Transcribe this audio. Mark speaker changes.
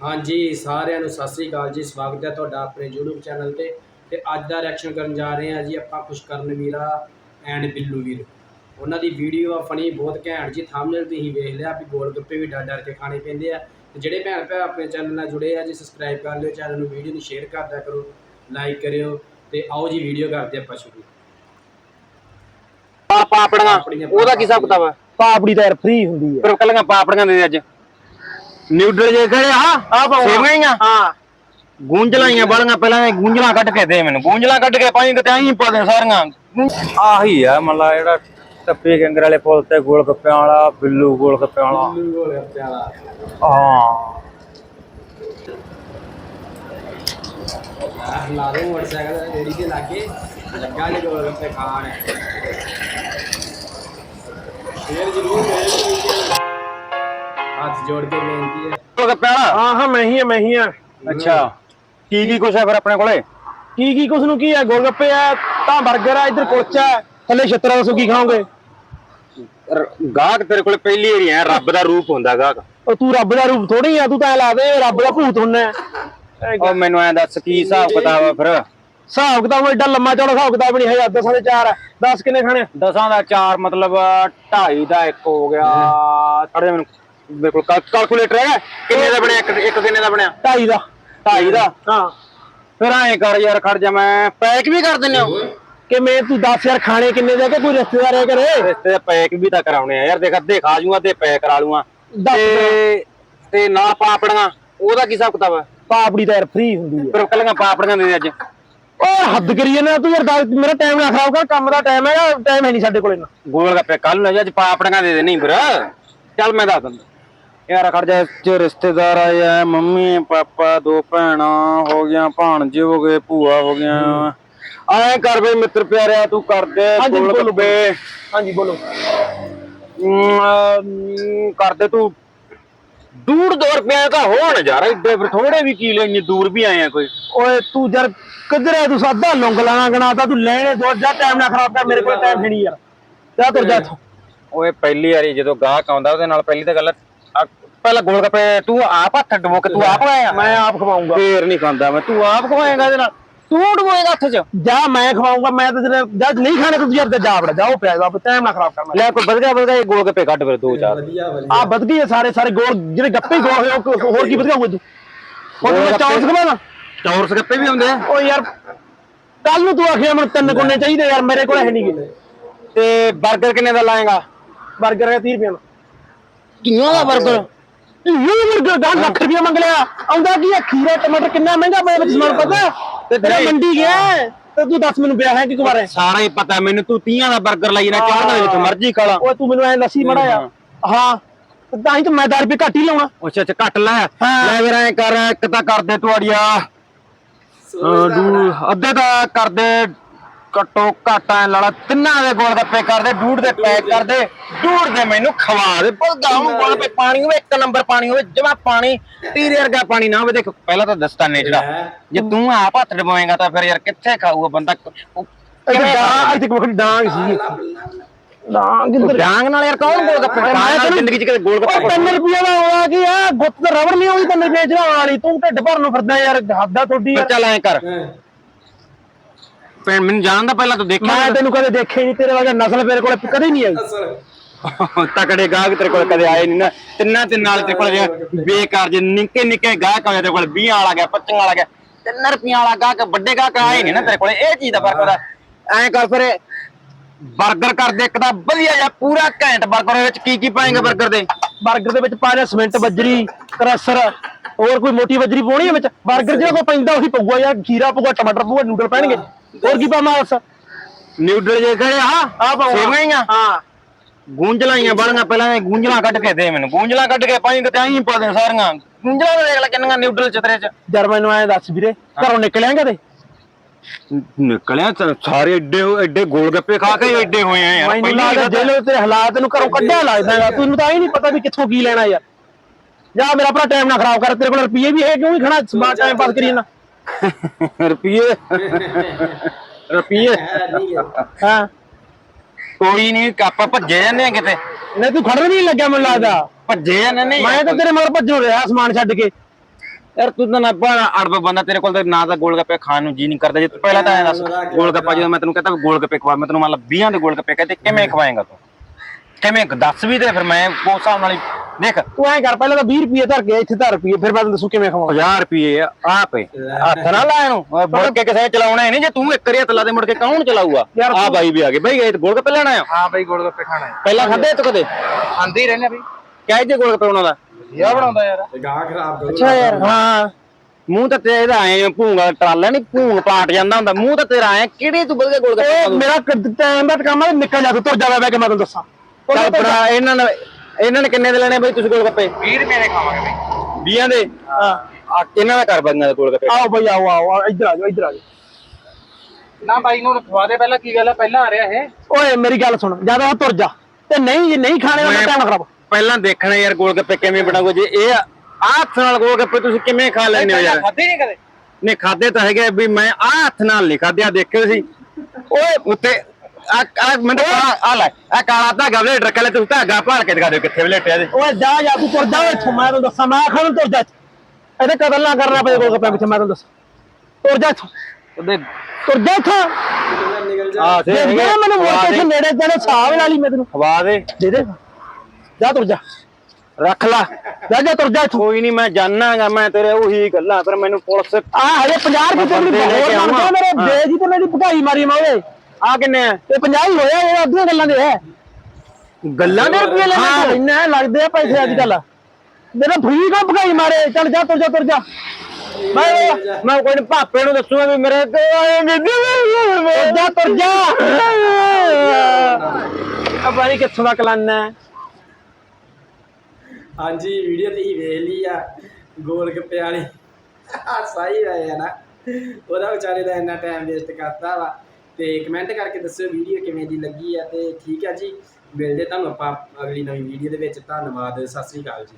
Speaker 1: ਹਾਂਜੀ ਸਾਰਿਆਂ ਨੂੰ ਸਤਿ ਸ੍ਰੀ ਅਕਾਲ ਜੀ। ਸਵਾਗਤ ਹੈ ਤੁਹਾਡਾ ਆਪਣੇ YouTube ਚੈਨਲ ਤੇ। ਤੇ ਅੱਜ ਦਾ ਰਿਐਕਸ਼ਨ ਕਰਨ ਜਾ ਰਹੇ ਹਾਂ ਜੀ ਆਪਾਂ ਖੁਸ਼ਕਰਨ ਵੀਰਾ ਐਂਡ ਬਿੱਲੂ ਵੀਰ ਉਹਨਾਂ ਦੀ ਵੀਡੀਓ ਆ ਫਨੀ ਬਹੁਤ ਘੈਂਟ ਜੀ। ਥੰਬਨੇਲ ਤੁਸੀਂ ਵੇਖ ਲਿਆ ਵੀ ਗੋਲ ਗੱਪੇ ਵੀ ਡਰ ਡਰ ਕੇ ਖਾਣੇ ਪੈਂਦੇ ਆ। ਤੇ ਜਿਹੜੇ ਭੈਣ ਭਰਾ ਆਪਣੇ ਚੈਨਲ ਨਾਲ ਜੁੜੇ ਆ ਜੀ ਸਬਸਕ੍ਰਾਈਬ ਕਰ ਲਿਓ ਚੈਨਲ ਨੂੰ ਵੀਡੀਓ ਨੂੰ ਸ਼ੇਅਰ ਕਰ ਦਿਆ ਕਰੋ ਲਾਈਕ ਕਰਿਓ ਤੇ ਆਓ ਜੀ ਵੀਡੀਓ ਕਰਦੇ ਆਪਾਂ ਸ਼ੁਰੂ।
Speaker 2: ਪਾਪੜੀਆਂ ਉਹਦਾ ਕੀ ਹਿਸਾਬ ਕਿਤਾਬ ਹੈ
Speaker 3: ਪਾਪੜੀ ਤਾਂ ਯਾਰ ਫ੍ਰੀ ਹੁੰਦੀ ਹੈ
Speaker 2: ਫਿਰ ਕੱਲੀਆਂ ਪਾਪੜੀਆਂ ਦੇ ਅੱਜ। ਨਿਊਡਲ ਜੇ ਕਿਹੜੇ ਆ?
Speaker 3: ਆ।
Speaker 2: ਸੇਵੀਆਂ ਹੀ ਆ?
Speaker 3: ਹਾਂ।
Speaker 2: ਗੂੰਜਲਾਂ ਹੀ ਆ ਬਾਲੀਆਂ ਪਹਿਲਾਂ ਇਹ ਗੂੰਜਲਾਂ ਕੱਢ ਕੇ ਦੇ ਮੈਨੂੰ। ਗੂੰਜਲਾਂ ਕੱਢ ਕੇ ਪਾਈ ਕਿਤੇ ਆਈ ਪਾ ਦੇ ਸਾਰੀਆਂ। ਆਹੀ ਆ ਮਤਲਬ ਜਿਹੜਾ ਟੱਪੀ ਗੰਗਰ ਵਾਲੇ ਪੁੱਲ ਤੇ ਗੋਲ ਗੱਪਿਆਂ ਵਾਲਾ ਬਿੱਲੂ ਗੋਲ ਗੱਪਿਆਂ ਵਾਲਾ।
Speaker 1: ਬਿੱਲੂ ਗੋਲ ਗੱਪੇ ਵਾਲਾ।
Speaker 2: ਹਾਂ
Speaker 1: ਆਹ ਲਾ ਦੋ ਮੋਟਰਸਾਈਕਲ ਰੇੜੀ ਤੇ ਲਾਗੇ ਲੱਗਾ ਜੇ ਗੋਲ ਗੱਪੇ ਖਾਣ। ਸ਼ੇਅਰ ਜ਼ਰੂਰ। ਹੱਥ ਜੋੜ ਕੇ ਬੇਨਤੀ ਹੈ।
Speaker 2: ਗੋਲ ਗੱਪਿਆਂ ਵਾਲਾ
Speaker 3: ਹਾਂ ਹਾਂ ਮੈਂ ਹੀ ਆ ਮੈਂ ਹੀ ਆ
Speaker 2: ਅੱਛਾ। ਕੀ ਕੀ ਕੁਛ ਹੈ ਫਿਰ ਆਪਣੇ ਕੋਲੇ?
Speaker 3: ਕੀ ਕੀ ਕੁਛ ਨੂੰ ਕੀ ਆ ਗੋਲ ਗੱਪੇ ਆ ਤਾਂ 버ਗਰ ਆ ਇੱਧਰ ਕੁਲਚਾ ਹੈ, ਥੱਲੇ ਛੱਤਰਾ ਦੱਸੋ ਕੀ ਖਾਓਗੇ।
Speaker 2: ਰ- ਗਾਹਕ ਤੇਰੇ ਕੋਲੇ ਪਹਿਲੀ ਵਾਰੀ ਆ ਰੱਬ ਦਾ ਰੂਪ ਹੁੰਦਾ ਗਾਹਕ।
Speaker 3: ਉਹ ਤੂੰ ਰੱਬ ਦਾ ਰੂਪ ਥੋੜੀ ਆ ਤੂੰ ਤਾਂ ਐਂ ਲਾ ਦੇ ਰੱਬ ਦਾ ਭੂਤ ਹੁੰਨਾ ਹੈ।
Speaker 2: ਉਹ ਮੈਨੂੰ ਐਂ ਦੱਸ ਕੀ ਹਿਸਾਬ ਕਿਤਾਬ ਆ ਫਿਰ?
Speaker 3: ਹਿਸਾਬ ਕਿਤਾਬ ਐਡਾ ਲੰਮਾ ਚੌੜਾ ਹਿਸਾਬ ਕਿਤਾਬ ਨਹੀਂ ਹੈਗਾ ਦਸਾਂ ਦੇ ਚਾਰ ਆ 10 ਕਿੰਨੇ ਖਾਣੇ? ਆ?
Speaker 2: ਦਸਾਂ ਦਾ ਚਾਰ ਮਤਲਬ 2.5 ਦਾ ਇੱਕ ਹੋ ਗਿਆ ਅਰੇ ਮੈਨੂੰ ਬਿਲਕੁਲ ਕੈਲਕੂਲੇਟਰ ਹੈ ਕਿੰਨੇ ਦਾ ਬਣਿਆ? ਇੱਕ ਇੱਕ ਕਿੰਨੇ ਦਾ ਬਣਿਆ?
Speaker 3: ਢਾਈ ਦਾ।
Speaker 2: 2.5 ਦਾ?
Speaker 3: ਹਾਂ।
Speaker 2: ਫਿਰ ਐਂ ਕਰ ਯਾਰ ਖੜ ਜਾ ਮੈਂ। ਪੈਕ ਵੀ ਕਰ ਦਿੰਨੇ ਹੋ?
Speaker 3: ਕਿ ਮੈਂ ਤੂੰ 10 ਯਾਰ ਖਾਣੇ ਕਿੰਨੇ ਦੇ ਕਿ ਕੋਈ ਰਿਸ਼ਤੇਦਾਰ ਹੈ ਕਰੇ
Speaker 2: ਰਿਸ਼ਤੇ ਦੇ ਪੈਕ ਵੀ ਤਾਂ ਕਰਾਉਣੇ ਆ ਯਾਰ ਦੇਖ ਅੱਧੇ ਖਾ ਜੂਗਾ ਤੇ ਪੈਕ ਕਰਾ ਲੂਗਾ। ਤੇ ਤੇ ਨਾਲ ਪਾਪੜੀਆਂ ਉਹਦਾ ਕੀ ਹਿਸਾਬ ਕਿਤਾਬ ਹੈ
Speaker 3: ਪਾਪੜੀ ਤਾਂ ਯਾਰ ਫ੍ਰੀ ਹੁੰਦੀ ਹੈ
Speaker 2: ਫਿਰ ਕੱਲੀਆਂ ਪਾਪੜੀਆਂ ਦੇ ਦੇ ਅੱਜ।
Speaker 3: ਓਏ ਹੱਦ ਕਰੀ ਜਾਂਦਾ ਤੂੰ ਯਾਰ ਮੇਰਾ ਟਾਈਮ ਨਾ ਖਰਾਬ ਕਰ ਕੰਮ ਦਾ ਟਾਈਮ ਹੈਗਾ ਟਾਈਮ ਹੈ ਨਹੀਂ ਸਾਡੇ ਕੋਲ ਇੰਨਾ।
Speaker 2: ਗੋਲ ਗੱਪੇ ਕੱਲ ਨੂੰ ਅੱਜ ਪਾਪੜੀਆਂ ਦੇ ਦੇ ਨਹੀਂ ਫਿਰ ਚੱਲ ਮੈਂ ਦੱਸ ਦਿੰਦਾ। ਯਾਰ ਖੜ ਜਾ ਚ ਰਿਸ਼ਤੇਦਾਰ ਆਏ ਆ ਮੰਮੀ ਪਾਪਾ ਦੋ ਭੈਣਾਂ ਹੋ ਗਿਆ ਭਾਣਜੇ ਹੋ ਗਏ ਭੂਆ ਹੋ ਗਿਆ ਐਂ ਕਰ ਬਈ ਮਿੱਤਰ ਪਿਆਰਿਆ ਤੂੰ ਕਰ ਦੇ
Speaker 3: ਹਾਂਜੀ, ਬੋਲੋ,
Speaker 2: ਗੱਪੇ
Speaker 3: ਹਾਂਜੀ ਬੋਲੋ।
Speaker 2: ਕਰ ਦੇ ਤੂੰ। ਦੂਰ ਦੋ ਰੁਪਏ ਤਾਂ ਹੋਣ ਯਾਰ ਇੱਡੇ ਫਿਰ ਥੋੜੇ ਵੀ ਕੀ ਲੈ ਇੰਨੀ ਦੂਰ ਵੀ ਆਏ ਆ ਕੋਈ।
Speaker 3: ਓਏ ਤੂੰ ਯਾਰ ਕਿਧਰੇ ਤੂੰ ਸਾਦਾ ਲੌਂਗ ਲਾਣਾ ਗਣਾਤਾ ਤੂੰ ਲੈਣੇ ਦੋ ਜਾ ਟਾਈਮ ਨਾ ਖਰਾਬ ਕਰ ਮੇਰੇ ਕੋਲ ਟਾਈਮ ਨਹੀਂ ਯਾਰ। ਜਾ ਤੁਰ ਜਾ
Speaker 2: ਓਏ ਪਹਿਲੀ ਵਾਰੀ ਜਦੋਂ ਗਾਹਕ ਆਉਂਦਾ ਉਹਦੇ ਨਾਲ ਪਹਿਲੀ ਤਾਂ ਗੱਲ ਪਹਿਲਾਂ ਗੋਲ ਗੱਪੇ ਤੂੰ ਆਪ ਹੱਥ ਡਬੋ ਕੇ ਤੂੰ ਆਪ ਖਾਇਆ
Speaker 3: ਮੈਂ ਆਪ ਖਵਾਉਂਗਾ।
Speaker 2: ਫੇਰ ਨਹੀਂ ਖਾਂਦਾ ਮੈਂ ਤੂੰ ਆਪ ਖਵਾਏਗਾ ਇਹਦੇ ਨਾਲ। ਤੂੰ ਡਬੋਏਗਾ ਹੱਥ 'ਚ?
Speaker 3: ਜਾ ਮੈਂ ਖਵਾਉਂਗਾ ਮੈਂ ਤੇ ਤੇਰੇ ਨਹੀਂ ਖਾਣੇ ਤੂੰ ਯਾਰ ਜਾ ਆਪਣਾ ਜਾਓ ਪਿਆ ਜਾ ਟਾਈਮ ਨਾ ਖਰਾਬ ਕਰਨਾ।
Speaker 2: ਲੈ ਕੋਈ ਵਧੀਆ ਵਧੀਆ ਇਹ ਗੋਲ ਗੱਪੇ ਕੱਢ ਫਿਰ ਦੋ ਚਾਰ।
Speaker 3: ਆ ਵਧ ਗਈ ਸਾਰੇ ਸਾਰੇ ਗੋਲ ਜਿਹੜੇ ਗੱਪੇ ਗੋਲ ਹੋਏ ਉਹ ਹੋਰ ਕੀ ਵਧੀਆ ਹੋਊ ਤੂੰ ਹੋਰ ਮੈਂ ਚੌਰਸ ਖਵਾਣਾ
Speaker 2: ਚੌਰਸ ਗੱਪੇ ਵੀ ਹੁੰਦੇ ਆ।
Speaker 3: ਓ ਯਾਰ ਕੱਲ ਨੂੰ ਤੂੰ ਆਖਿਆ ਮੈਨੂੰ ਤਿੰਨ ਗੁੰਨੇ ਚਾਹੀਦੇ ਯਾਰ ਮੇਰੇ ਕੋਲ ਹੈ ਨਹੀਂ
Speaker 2: ਤੇ 버ਗਰ ਕਿੰਨੇ ਦਾ ਲਾਏਗਾ?
Speaker 3: 버ਗਰ ਹੈ 30 ਰੁਪਏ ਦਾ।
Speaker 2: ਕਿੰਨਾ ਦਾ 버ਗਰ
Speaker 3: ਵਰਗਾ ਦਾ ਲੱਖ ਰੁਪਇਆ ਮੰਗ ਲਿਆ। ਆਉਂਦਾ ਕੀ ਹੈ ਖੀਰਾ ਟਮਾਟਰ ਕਿੰਨਾ ਮਹਿੰਗਾ ਪਿਆ ਵਿੱਚ ਸਮਾਨ ਪਤਾ? ਤੇ ਤੇਰਾ। ਮੰਡੀ ਗਿਆ ਹੈ, ਤੇ ਤੂੰ ਦੱਸ ਮੈਨੂੰ ਵਿਆਹ ਹੈ ਕਿ ਕੁਵਾਰਾ ਹੈ
Speaker 2: ਸਾਰਾ ਹੀ ਪਤਾ ਮੈਨੂੰ ਤੂੰ 30 ਦਾ 버ਗਰ ਲਈ ਨਾ ਚਾਹੁੰਦਾ ਜਿੱਥੇ ਮਰਜ਼ੀ ਖਾ ਲਾ।
Speaker 3: ਓਏ ਤੂੰ ਮੈਨੂੰ ਐ ਦੱਸੀ ਮੜਾ ਆ ਹਾਂ। ਤੇ ਤਾਂ ਹੀ ਤਾਂ ਮੈਂ 10 ਰੁਪਏ ਘੱਟ ਹੀ ਲਾਉਣਾ।
Speaker 2: ਅੱਛਾ ਅੱਛਾ ਘੱਟ ਲੈ।
Speaker 3: ਹਾਂ।
Speaker 2: ਲੈ ਐ ਕਰ ਇੱਕ ਤਾਂ ਕਰ ਦੇ ਤੁਹਾਡੀਆ ਦੂ ਅੱਧੇ ਤਾਂ ਕਰ ਦੇ। ਘੱਟੋ ਘੱਟ ਲਾਲਾ ਤਿੰਨਾਂ ਦੇ ਗੋਲ ਗੱਪੇ ਕਰ ਦੇ ਡੂੜ ਦੇ ਪੈਕ ਕਰ ਦੇ ਡੂੜ ਦੇ ਮੈਨੂੰ ਖਵਾ ਦੇ ਬਲਦਾ ਉਹਨੂੰ ਗੋਲ ਗੱਪੇ ਪਾਣੀ ਹੋਵੇ ਇੱਕ ਨੰਬਰ ਪਾਣੀ ਹੋਵੇ ਜਮਾ ਪਾਣੀ ਤੀਰੇ ਵਰਗਾ ਪਾਣੀ ਨਾ ਹੋਵੇ ਦੇਖ ਪਹਿਲਾਂ ਤਾਂ ਦਸਤਾਨੇ ਜਿਹੜਾ ਜੇ ਤੂੰ ਆਪ ਹੱਥ ਡਬੋਏਗਾ ਤਾਂ ਫਿਰ ਯਾਰ ਕਿੱਥੇ ਖਾਊਗਾ ਬੰਦਾ?
Speaker 3: ਡਾਂਗ ਇੱਥੇ ਵੱਖਰੀ ਡਾਂਗ ਸੀ। ਡਾਂਗ ਕਿੱਧਰ
Speaker 2: ਡਾਂਗ ਨਾਲ ਯਾਰ ਕੌਣ ਗੋਲ ਗੱਪੇ
Speaker 3: ਮੈਂ ਤੈਨੂੰ-
Speaker 2: ਜ਼ਿੰਦਗੀ ਚ ਕਦੇ ਗੋਲ ਗੱਪੇ
Speaker 3: 3 ਰੁਪਏ ਦਾ ਹੋਇਆ ਕੀ ਆ? ਗੁੱਤ ਤੇ ਰਬੜ ਨਹੀਂ ਆਉਂਦੀ ਤੈਨੂੰ ਵੇਚਣਾ ਵਾਲੀ ਤੂੰ ਢਿੱਡ ਭਰਨ ਨੂੰ ਫਿਰਦਾ ਯਾਰ ਹੱਦਾ ਤੁਹਾਡੀ
Speaker 2: ਚੱਲ ਐ ਕਰ। ਭੈਣ ਮੈਨੂੰ ਜਾਣਦਾ ਪਹਿਲਾਂ ਤੂੰ
Speaker 3: ਮੈਂ ਦੇਖਿਆ ਤੈਨੂੰ ਕਦੇ ਦੇਖਿਆ ਹੀ ਨਹੀਂ ਤੇਰੇ ਵਰਗਾ ਨਸਲ ਮੇਰੇ ਕੋਲ ਕਦੇ ਨਹੀਂ ਆਈ।
Speaker 2: ਤਕੜੇ ਗਾਹਕ ਤੇਰੇ ਕੋਲ ਕਦੇ ਆਏ ਨਹੀਂ ਨਾ। ਤਿੰਨਾਂ ਤਿੰਨ ਨਾਲ ਤੇਰੇ ਕੋਲ ਬੇਕਾਰ ਜੇ ਨਿੱਕੇ ਨਿੱਕੇ ਗਾਹਕ ਆਏ ਤੇਰੇ ਕੋਲ 20 ਵਾਲਾ ਗਿਆ 25 ਵਾਲਾ ਗਿਆ ਤਿੰਨ ਰੁਪਈਆਂ ਵਾਲਾ ਗਾਹਕ ਵੱਡੇ ਗਾਹਕ ਆਏ ਨਹੀਂ ਨਾ ਤੇਰੇ ਕੋਲ। ਇਹ ਚੀਜ਼ ਦਾ ਫ਼ਰਕ ਹੁੰਦਾ ਐਂ ਕਰ ਫਿਰ ਬਰਗਰ ਕਰ ਦੇ ਇੱਕ ਤਾਂ ਵਧੀਆ ਜਿਹਾ ਪੂਰਾ ਘੈਂਟ ਬਰਗਰ ਵਿੱਚ। ਕੀ ਕੀ ਪਾਏਗਾ ਬਰਗਰ ਦੇ?
Speaker 3: ਬਰਗਰ ਦੇ ਵਿੱਚ ਪਾ ਲਿਆ ਸਿਮੈਂਟ ਬੱਜਰੀ ਕਰਸਰ ਹੋਰ ਕੋਈ ਮੋਟੀ ਬੱਜਰੀ ਪਾਉਣੀ ਹੈ ਵਿੱਚ? ਬਰਗਰ ਜਿਹੜਾ ਕੋਈ ਪੈਂਦਾ ਉਹੀ ਪਊਗਾ ਜਾਂ ਖੀਰਾ ਪਊਗਾ ਟਮਾਟਰ ਪਊਗਾ ਨੂਡਲ ਪੈਣਗੇ। ਹੋਰ ਕੀ ਪਾਵਾਂ ਉਸ?
Speaker 2: ਨਿਊਡਲ ਜੇ ਕਿਹੜੇ ਆ?
Speaker 3: ਆ ਪਾਵਾਂ।
Speaker 2: ਸੇਵੀਆਂ ਹੀ ਆ?
Speaker 3: ਹਾਂ।
Speaker 2: ਗੂੰਜਲਾਈਆਂ ਬਾਲੀਆਂ ਪਹਿਲਾਂ ਇਹ ਗੂੰਜਲਾਂ ਕੱਢ ਕੇ ਦੇ ਮੈਨੂੰ। ਗੂੰਜਲਾਂ ਕੱਢ ਕੇ ਪਾਈ ਕਿਤੇ ਐਂ ਪਾ ਦੇ ਸਾਰੀਆਂ। ਗੂੰਜਲਾਂ ਤਾਂ ਦੇਖ ਲੈ ਕਿੰਨੀਆਂ ਨਿਊਡਲ ਚ ਤੇਰੇ ਚ।
Speaker 3: ਯਾਰ ਮੈਨੂੰ ਐਂ ਦੱਸ ਵੀਰੇ ਘਰੋਂ ਨਿਕਲਿਆਂਗਾ ਤੇ?
Speaker 2: ਨਿਕਲਿਆ ਸਾਰੇ ਐਡੇ ਐਡੇ ਗੋਲ ਗੱਪੇ ਖਾ ਕੇ ਐਡੇ ਹੋਏ ਆ ਯਾਰ।
Speaker 3: ਮੈਨੂੰ
Speaker 2: ਪਹਿਲੀ
Speaker 3: ਲੱਗਦਾ
Speaker 2: ਗੱਲ ਤਾਂ-
Speaker 3: ਹਾਲਾਤ ਨੂੰ ਘਰੋਂ ਕੱਢਿਆ ਲੱਗਦਾ ਹੈਗਾ। ਤੈਨੂੰ ਤਾਂ ਹੀ ਨਹੀਂ ਪਤਾ ਵੀ ਕਿੱਥੋਂ ਕੀ ਲੈਣਾ ਯਾਰ। ਜਾ ਮੇਰਾ ਆਪਣਾ ਟਾਈਮ ਨਾ ਖਰਾਬ ਕਰ ਤੇਰੇ ਕੋਲ ਰੁਪਈਏ ਵੀ ਹੈ ਕਿਉਂ ਨਹੀਂ ਖਣਾ ਸਮਾਂ ਟਾਈਮ ਪਾਸ ਕਰੀ ਜਾਂਦਾ।
Speaker 2: ਰੁਪਈਏ। ਰੁਪਈਏ।
Speaker 1: ਹੈ।
Speaker 2: ਕੋਈ ਨਹੀਂ ਕੱਪ ਭੱਜੇ ਜਾਂਦੇ ਆ ਕਿਤੇ।
Speaker 3: ਨਹੀਂ ਤੂੰ ਖੜਨ ਨਹੀਂ ਲੱਗਿਆ ਮੈਨੂੰ ਲੱਗਦਾ।
Speaker 2: ਭੱਜੇ ਜਾਂਦੇ ਨੇ
Speaker 3: ਮੈਂ ਤਾਂ ਤੇਰੇ ਮਗਰ ਭੱਜੋ ਰਿਹਾ ਸਮਾਨ ਛੱਡ ਕੇ।
Speaker 2: ਯਾਰ ਤੂੰ ਤਾਂ ਨਾ ਅੜਬ ਬੰਦਾ ਤੇਰੇ ਕੋਲ ਤਾਂ ਨਾ ਤਾਂ ਗੋਲ ਗੱਪੇ ਖਾਣ ਨੂੰ ਜੀ ਨਹੀਂ ਕਰਦਾ। ਜੇ ਤੂੰ ਪਹਿਲਾਂ ਤਾਂ ਐਂ ਦੱਸ ਗੋਲ ਗੱਪਾ ਜਦੋਂ ਮੈਂ ਤੈਨੂੰ ਕਹਤਾ ਗੋਲ ਗੱਪੇ ਖਵਾ ਮੈਂ ਤੈਨੂੰ ਮੰਨ ਲਾ 20 ਦੇ ਗੋਲ ਗੱਪੇ ਕਹਤੇ ਕਿਵੇਂ ਖਵਾਏਗਾ ਤੂੰ? ਕਿਵੇਂ ਦੱਸ ਵੀ ਦੇ ਫਿਰ ਮੈਂ ਉਸ ਹਿਸਾਬ ਨਾਲ ਹੀ ਦੇਖ।
Speaker 3: ਤੂੰ ਐਂ ਕਰ ਪਹਿਲਾਂ ਤਾਂ 20 ਰੁਪਏ ਧਰ ਕੇ ਇੱਥੇ ਧਰ ਰੁਪਏ ਫਿਰ ਮੈਂ ਤੈਨੂੰ ਦੱਸੂ ਕਿਵੇਂ ਖਵਾਉਂ
Speaker 2: 50 ਰੁਪਏ ਆ ਪੇ ਹੱਥ ਨਾ ਲਾ ਇਹਨੂੰ। ਮੁੜ ਕੇ ਕਿਸੇ ਨੇ ਚਲਾਉਣਾ ਹੀ ਨਹੀਂ ਜੇ ਤੂੰ ਇੱਕ ਵਾਰੀ ਹੱਥ ਲਾ ਦੇ ਮੁੜ ਕੇ ਕੌਣ ਚਲਾਊਗਾ?
Speaker 3: ਯਾਰ
Speaker 2: ਆ ਬਾਈ ਵੀ ਆ ਗਏ। ਬਾਈ ਇਹ ਗੋਲ ਗੱਪੇ ਲੈਣਾ ਆ।
Speaker 4: ਹਾਂ ਬਈ ਗੋਲ ਗੱਪੇ ਖਾਣਾ ਹੈ
Speaker 2: ਪਹਿਲਾਂ ਖਾਦੇ ਤੂੰ ਕਦੇ?
Speaker 4: ਆਂਦੇ ਹੀ ਰਹਿੰਦੇ ਆ ਬਈ।
Speaker 2: ਕਹਿ ਜੇ ਗੋਲ ਗੱਪੇ ਉਹਨਾਂ ਦਾ
Speaker 4: ਵਧੀਆ ਬਣਾਉਂਦਾ ਯਾਰ।
Speaker 1: ਗਾਹ ਖਰਾਬ ਕਰੋ
Speaker 2: ਅੱਛਾ ਯਾਰ ਹਾਂ। ਮੂੰਹ ਤਾਂ ਤੇ ਇਹਦਾ ਐ ਭੂੰਗਾ ਟਰਾਲਾ ਨਹੀਂ ਭੂੰਗ ਪਾਟ ਜਾਂਦਾ ਹੁੰਦਾ। ਮੂੰਹ ਤਾਂ ਤੇਰਾ ਐ ਕਿਹੜੀ ਤੂੰ ਵਧੀਆ ਗੋਲ ਗੱਪੇ
Speaker 3: ਮੇਰਾ ਟਾਈਮ ਦਾ ਕੰਮ ਹੈ ਨਿਕਲ ਜਾ ਤੂੰ ਤੁਰ ਜਾ ਬੈ ਕੇ ਮੈਂ ਤੈਨੂੰ ਦੱਸਾਂ।
Speaker 2: ਚੱਲ ਭਰਾ ਇਹਨਾਂ ਨੇ ਇਹਨਾਂ ਨੇ ਕਿੰਨੇ ਦੇ ਲੈਣੇ ਬਈ ਤੁਸੀਂ ਗੋਲ ਗੱਪੇ
Speaker 4: 20 ਰੁਪਏ ਦੇ ਖਾਵਾਂਗੇ ਬਈ।
Speaker 2: 20 ਦੇ?
Speaker 3: ਹਾਂ।
Speaker 2: ਆ ਇਹਨਾਂ ਦਾ ਕਰ ਬੰਦਾ ਗੋਲ ਗੱਪੇ
Speaker 3: ਆਓ ਬਈ ਆਓ ਆਓ ਆਓ, ਇੱਧਰ ਆ ਜਾਓ ਇੱਧਰ ਆ ਜਾਓ।
Speaker 4: ਨਾ ਬਾਈ ਨੂੰ ਖਵਾ ਦੇ ਪਹਿਲਾਂ ਕੀ ਗੱਲ ਹੈ ਪਹਿਲਾਂ ਆ ਰਿਹਾ ਇਹ।
Speaker 3: ਓਏ ਮੇਰੀ ਗੱਲ ਸੁਣ ਜ਼ਿਆਦਾ ਤੁਰ ਜਾ। ਤੇ ਨਹੀਂ ਜੇ ਨਹੀਂ ਖਾਣੇ ਦਾ
Speaker 2: ਮੈਂ-
Speaker 3: ਟਾਈਮ ਖਰਾਬ।
Speaker 2: ਪਹਿਲਾਂ ਦੇਖਣਾ ਯਾਰ ਗੋਲ ਗੱਪੇ ਕਿਵੇਂ ਬਣਾਉਗੇ ਜੇ ਇਹ ਆਹ ਹੱਥ ਨਾਲ ਗੋਲ ਗੱਪੇ ਤੁਸੀਂ ਕਿਵੇਂ ਖਾ ਲੈਂਦੇ ਹੋ ਯਾਰ?
Speaker 4: ਖਾਦੇ ਨਹੀਂ ਕਦੇ?
Speaker 2: ਨੇ ਖਾਦੇ ਤਾਂ ਹੈਗੇ ਵੀ ਮੈਂ ਆ ਹੱਥ ਨਾਲ ਨਹੀਂ ਖਾਦਿਆ ਦੇਖਿਓ ਸੀ ਓਏ ਉੱਤੇ ਆ ਆ ਮੈਨੂੰ ਆ ਆ ਲੈ ਆ ਕਾਲਾ ਧਾਗਾ ਵੇ ਰੱਖ ਲੈ ਤੁਸੀਂ ਧਾਗਾ ਭਾਲ ਕੇ ਦਿਖਾ ਦਿਓ ਕਿੱਥੇ ਵਲੇਟਿਆ ਦੇ
Speaker 3: ਓਏ ਜਾ ਜਾ ਤੂੰ ਤੁਰ ਜਾ ਇੱਥੋਂ ਮੈਂ ਤੈਨੂੰ ਦੱਸਾਂ ਮੈਂ ਖਾਣ ਤੁਰ ਜਾ ਇੱਥੋਂ। ਇਹਦੇ ਕਤਲ ਨਾ ਕਰਨਾ ਪਏ ਕੋਲ ਕੱਪਿਆਂ ਪਿੱਛੇ ਮੈਂ ਤੈਨੂੰ ਦੱਸਾਂ। ਤੁਰ ਜਾ ਇੱਥੋਂ।
Speaker 2: ਉਹਦੇ
Speaker 3: ਤੁਰ ਜਾ ਇੱਥੋਂ।
Speaker 1: ਨਿਕਲ ਜਾ
Speaker 2: ਆ
Speaker 3: ਦੇਖ ਜਾ ਮੈਨੂੰ ਮੋੜ ਕੇ ਇੱਥੇ ਨੇੜੇ ਤੇਰੇ ਸਾਹ ਨਾਲ ਹੀ ਮੈਂ ਤੈਨੂੰ।
Speaker 2: ਖਵਾ ਦੇ।
Speaker 3: ਦੇ ਦੇ। ਜਾ ਤੁਰ ਜਾ
Speaker 2: ਰੱਖ ਲਾ।
Speaker 3: ਜਾ ਜਾ ਤੁਰ ਜਾ ਇੱਥੋਂ।
Speaker 2: ਕੋਈ ਨਹੀਂ ਮੈਂ ਜਾਣਾਗਾ ਮੈਂ ਤੇਰੇ ਉਹੀ ਗੱਲਾਂ ਫਿਰ ਮੈਨੂੰ ਪੁਲਿਸ
Speaker 3: ਆ ਹਜੇ 50 ਰੁਪਏ
Speaker 2: ਬੰਦੇ
Speaker 3: ਮੈਨੂੰ
Speaker 2: ਲੈ ਕੇ
Speaker 3: ਹੋਰ ਮੰਗਦਾ
Speaker 2: ਆਵਾਂ।
Speaker 3: ਮੇਰੇ
Speaker 2: ਹਾਂ।
Speaker 3: ਬੇਜੀ ਤੇ ਮੇਰੀ ਭਗਾਈ ਮਾਰੀ ਮੈਂ ਓਏ।
Speaker 2: ਆ ਕਿੰਨੇ ਆ?
Speaker 3: ਇਹ 50 ਹੀ ਹੋਇਆ ਇਹ ਅੱਧੀਆਂ ਗੱਲਾਂ ਦੇ ਹੈ।
Speaker 2: ਗੱਲਾਂ ਦੇ ਰੁਪਏ ਲੈਣੇ ਤੂੰ?
Speaker 3: ਇੰਨਾ ਲੱਗਦੇ ਆ ਪੈਸੇ ਅੱਜ ਕੱਲ ਮੇਰਾ ਫ੍ਰੀ ਕਾ ਭਗਾਈ ਮਾਰੇ? ਚੱਲ ਜਾ ਤੁਰ ਜਾ ਤੁਰ ਜਾ।
Speaker 2: ਮੈਂ ਮੈਂ ਕੋਈ ਨੀ ਭਾਪੇ ਨੂੰ ਦੱਸੂਗਾ ਵੀ ਮੇਰੇ ਤੇ ਆਏ ਨੇ।
Speaker 3: ਤੁਰ ਜਾ ਤੁਰ ਜਾ। ਆ ਬਾਈ ਕਿੱਥੋਂ ਦਾ ਕਲਾਨਾ ਹੈ?
Speaker 1: ਹਾਂਜੀ ਵੀਡੀਓ ਤੇ ਹੀ ਵੇਖ ਲਈ ਆ ਗੋਲ ਗੱਪੇ ਵਾਲੀ। ਸਹੀ ਰਹੇ ਆ ਨਾ ਉਹਦਾ ਵਿਚਾਰੇ ਦਾ ਇੰਨਾ ਟਾਈਮ ਵੇਸਟ ਕਰਤਾ ਵਾ। ਤੇ ਕਮੈਂਟ ਕਰਕੇ ਦੱਸਿਓ ਵੀਡੀਓ ਕਿਵੇਂ ਦੀ ਲੱਗੀ ਆ ਤੇ ਠੀਕ ਆ ਜੀ। ਮਿਲਦੇ ਤੁਹਾਨੂੰ ਆਪਾਂ ਅਗਲੀ ਨਵੀਂ ਵੀਡੀਓ ਦੇ ਵਿੱਚ। ਧੰਨਵਾਦ, ਸਤਿ ਸ੍ਰੀ ਅਕਾਲ ਜੀ।